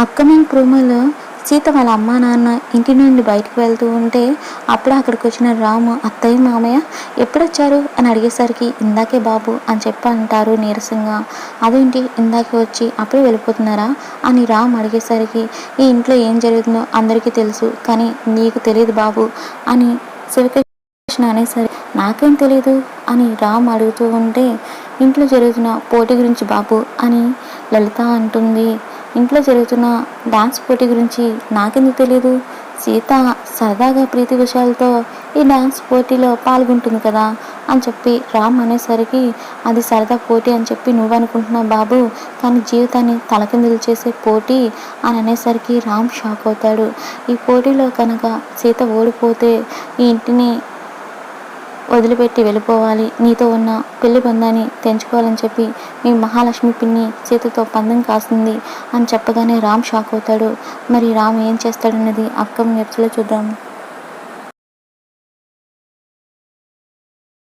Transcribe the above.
Upcoming ప్రోమోలో సీత వాళ్ళ అమ్మా నాన్న ఇంటి నుండి బయటకు వెళ్తూ ఉంటే అప్పుడు అక్కడికి వచ్చిన రాము అత్తయ్య మామయ్య ఎప్పుడొచ్చారు అని అడిగేసరికి ఇందాకే బాబు అని చెప్పి అంటారు నీరసంగా. అదేంటి ఇందాకే వచ్చి అప్పుడే వెళ్ళిపోతున్నారా అని రామ్ అడిగేసరికి ఈ ఇంట్లో ఏం జరుగుతుందో అందరికీ తెలుసు కానీ నీకు తెలియదు బాబు అని శివకృష్ణ అనేసరి నాకేం తెలియదు అని రామ్ అడుగుతూ ఉంటే ఇంట్లో జరుగుతున్న పోటీ గురించి బాబు అని లలిత అంటుంది. ఇంట్లో జరుగుతున్న డాన్స్ పోటీ గురించి నాకెందుకు తెలియదు సీత సరదాగా ప్రీతి విషయాలతో ఈ డాన్స్ పోటీలో పాల్గొంటుంది కదా అని చెప్పి రామ్ అనేసరికి అది సరదా పోటీ అని చెప్పి నువ్వు అనుకుంటున్నావు బాబు కానీ జీవితాన్ని తలకిందులు చేసే పోటీ అని అనేసరికి రామ్ షాక్ అవుతాడు. ఈ పోటీలో కనుక సీత ఓడిపోతే ఈ ఇంటిని వదిలిపెట్టి వెళ్ళిపోవాలి. నీతో ఉన్న పెళ్ళి బంధాన్ని తెంచుకోవాలని చెప్పి మీ మహాలక్ష్మి పిన్ని సీతతో పందం కాస్తుంది అని చెప్పగానే రామ్ షాక్ అవుతాడు. మరి రామ్ ఏం చేస్తాడన్నది అక్కం ఎపిసోడ్లో చూద్దాం.